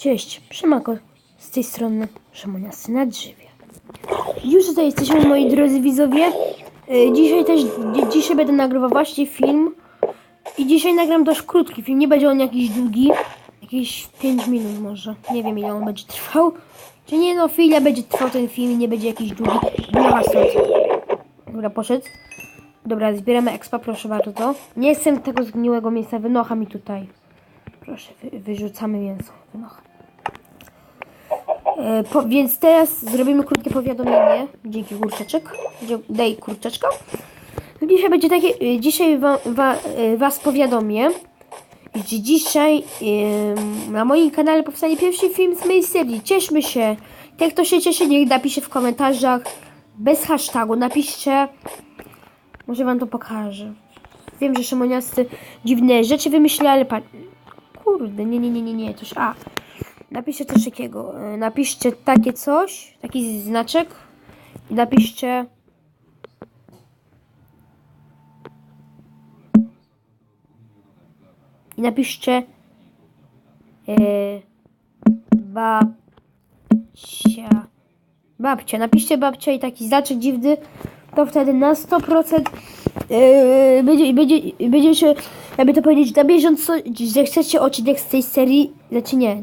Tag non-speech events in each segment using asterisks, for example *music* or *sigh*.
Cześć, Przemako. Z tej strony Szymoniasty na drzewie. Już tutaj jesteśmy, moi drodzy widzowie. E, Dzisiaj też, dzi- dzisiaj będę nagrywał właśnie film. I dzisiaj nagram dość krótki film, nie będzie on jakiś długi. Jakieś 5 minut może. Nie wiem ile on będzie trwał. Czy nie no, chwilę będzie trwał ten film i nie będzie jakiś długi. Stąd. Dobra, poszedł. Dobra, zbieramy expa, proszę bardzo. Nie chcę tego zgniłego mięsa, wynocha mi tutaj. Proszę, wy, wyrzucamy mięso. Wynocha. E, po, więc teraz zrobimy krótkie powiadomienie. Dzięki kurczaczek. Daj kurczaczka. Dzisiaj będzie takie. e, Dzisiaj wa, wa, e, Was powiadomię, że dzisiaj na moim kanale powstanie pierwszy film z mojej serii. Cieszmy się. Jak kto się cieszy, niech napisze w komentarzach bez hashtagu. Napiszcie. Może Wam to pokażę. Wiem, że szymoniasty dziwne rzeczy wymyśla, ale pan. Kurde, nie, nie, nie, nie, nie. Toż a. Napiszcie coś takiego. e, Napiszcie takie coś, taki znaczek i napiszcie. I napiszcie. E, babcia. Babcia. Napiszcie babcia i taki znaczek dziwny. To wtedy na 100% e, będzie, będzie, będzie się, jakby to powiedzieć, na bieżąco, że chcecie odcinek z tej serii. Znaczy nie.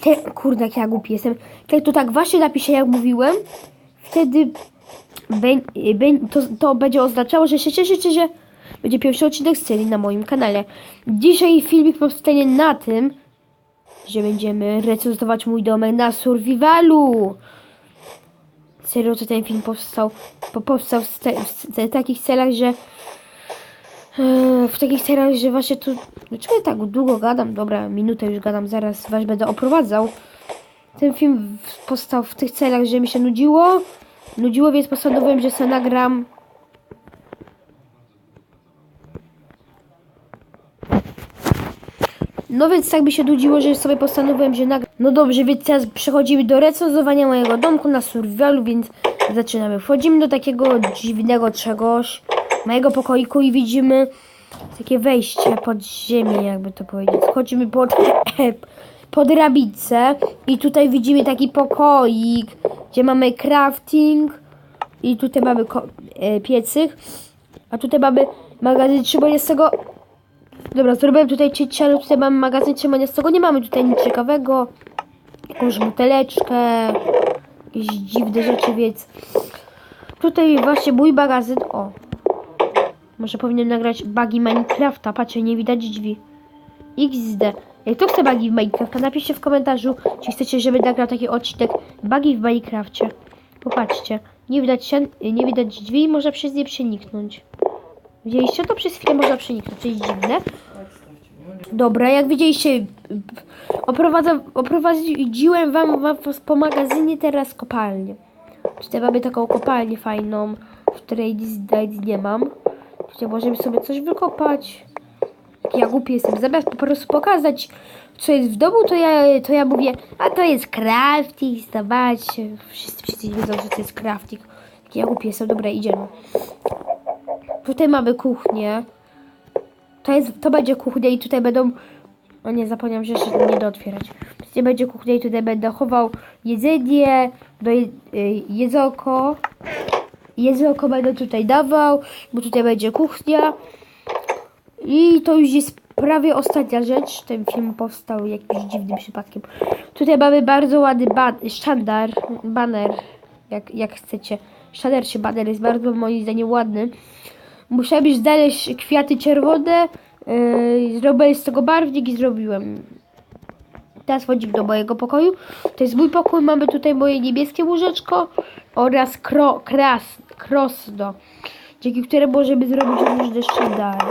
Te, kurde, jak ja głupi jestem. Jak to tak właśnie napiszę, jak mówiłem, wtedy to, to będzie oznaczało, że się cieszycie, że będzie pierwszy odcinek z serii na moim kanale. Dzisiaj filmik powstanie na tym, że będziemy recenzować mój domek na survivalu. Serio, to ten film powstał, po, powstał w, te, w te, takich celach, że w takich celach, że właśnie tu dlaczego ja tak długo gadam? Dobra, minutę już gadam, zaraz was będę oprowadzał. Ten film powstał w tych celach, że mi się nudziło. Nudziło, więc postanowiłem, że sobie nagram No więc tak mi się nudziło, że sobie postanowiłem, że nagram. No dobrze, więc teraz przechodzimy do recenzowania mojego domku na survivalu, więc zaczynamy. Wchodzimy do takiego dziwnego czegoś, mojego pokoiku i widzimy takie wejście pod ziemię, jakby to powiedzieć. Wchodzimy pod, *clears throat* pod rabicę i tutaj widzimy taki pokoik, gdzie mamy crafting i tutaj mamy e, piecyk, a tutaj mamy magazyn trzymania z tego Dobra, zrobiłem tutaj ciecialu, tutaj mamy magazyn trzymania z tego, nie mamy tutaj nic ciekawego. Jakąś buteleczkę, jakieś dziwne rzeczy, więc tutaj właśnie mój magazyn, o. Może powinien nagrać bugi Minecrafta, patrzcie, nie widać drzwi. XD. Jak to chce bugi w Minecrafta, napiszcie w komentarzu, czy chcecie, żeby nagrał taki odcinek bugi w Minecrafcie. Popatrzcie, nie widać, się, nie widać drzwi, można przez nie przeniknąć. Widzieliście to? Przez chwilę można przeniknąć, to jest dziwne. Dobra, jak widzieliście, oprowadziłem wam, wam po magazynie teraz kopalnię. Tutaj mamy taką kopalnię fajną, w której nic nie mam. Tutaj możemy sobie coś wykopać. Jak ja głupi jestem, zamiast po prostu pokazać, co jest w domu, to ja, to ja mówię, a to jest crafting, zobaczcie. Wszyscy przecież wiedzą, że to jest crafting. Jak ja głupi jestem, dobra, idziemy. Tutaj mamy kuchnię. To, jest, to będzie kuchnia i tutaj będą... O nie, zapomniałam, że jeszcze nie do otwierać. Tutaj będzie kuchnia i tutaj będę chował jedzenie, do je, y. Jedzonko będę tutaj dawał, bo tutaj będzie kuchnia. I to już jest prawie ostatnia rzecz. Ten film powstał jakimś dziwnym przypadkiem. Tutaj mamy bardzo ładny sztandar, banner, jak, jak chcecie. Sztandar czy banner jest bardzo moim zdaniem ładny. Musiałem już znaleźć kwiaty czerwone. Yy, zrobiłem z tego barwnik i zrobiłem. Teraz wchodzimy do mojego pokoju. To jest mój pokój. Mamy tutaj moje niebieskie łóżeczko oraz kro, kras, krosno, dzięki któremu możemy zrobić różne sztandary.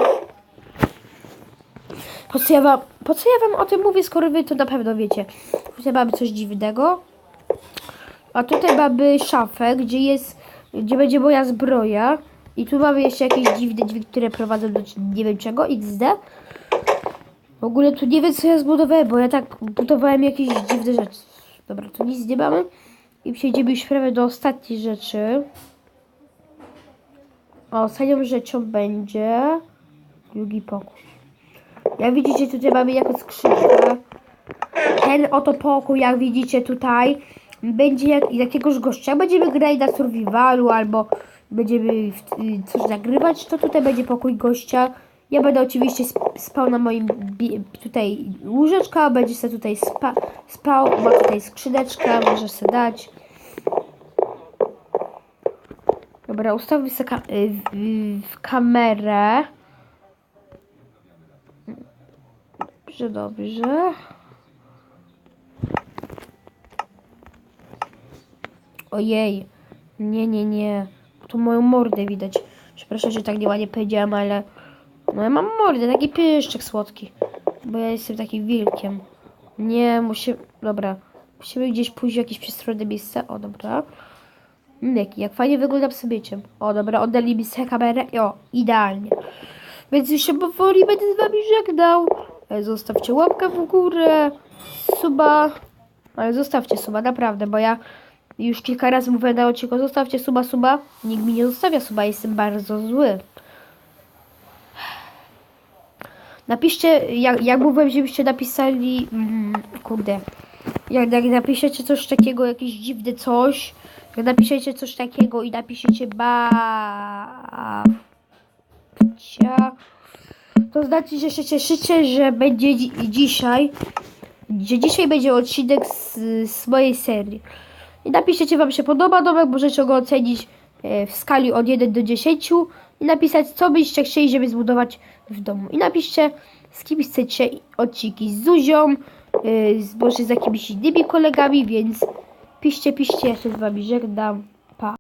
Po co, ja wam, po co ja wam o tym mówię, skoro wy to na pewno wiecie. Tutaj mamy coś dziwnego. A tutaj mamy szafę, gdzie jest, gdzie będzie moja zbroja. I tu mamy jeszcze jakieś dziwne drzwi, które prowadzą do nie wiem czego, XD. W ogóle tu nie wiem co ja zbudowałem, bo ja tak budowałem jakieś dziwne rzeczy. Dobra, tu nic nie mamy. I przejdziemy już prawie do ostatniej rzeczy. A ostatnią rzeczą będzie drugi pokój. Jak widzicie, tutaj mamy jakąś skrzynkę. ten oto pokój, jak widzicie tutaj, będzie jak, jakiegoś gościa. Będziemy grali na survivalu albo będziemy w- y, coś nagrywać, to tutaj będzie pokój gościa. Ja będę oczywiście sp- spał na moim tutaj łóżeczka, będzie sobie tutaj spa- spał, ma tutaj skrzydeczka, możesz sobie dać. Dobra, ustawię sobie y, w, w kamerę. Dobrze, dobrze. Ojej. Nie, nie, nie. Tu moją mordę widać. Przepraszam, że tak nieładnie powiedziałam, ale... No ja mam mordę, taki pieszczek słodki. Bo ja jestem takim wilkiem. Nie, musimy... Dobra. Musimy gdzieś pójść w jakieś przestronne miejsce. O, dobra. Mm, Jak, fajnie wyglądam sobie cię. O, dobra, oddali mi sobie kamerę. O, idealnie. Więc już się powoli będę z wami żegnał. E, Zostawcie łapkę w górę, suba. Ale zostawcie suba, naprawdę, bo ja już kilka razy mówię na odcinku, zostawcie suba, suba. Nikt mi nie zostawia suba, jestem bardzo zły. Napiszcie, jak, jak mówiłem, żebyście napisali, mm, kurde, jak, jak napiszecie coś takiego, jakieś dziwne coś, jak napiszecie coś takiego i napiszecie babcia, to znaczy, że się cieszycie, że będzie dzi dzisiaj, że dzisiaj będzie odcinek z, z mojej serii. I napiszecie, wam się podoba domek, możecie go ocenić e, w skali od 1 do 10 i napisać, co byście chcieli, żeby zbudować w domu. I napiszcie, z kim chcecie odcinki z Zuzią, e, z, może z jakimiś innymi kolegami, więc piszcie, piszcie, ja się z wami żegnam. Pa.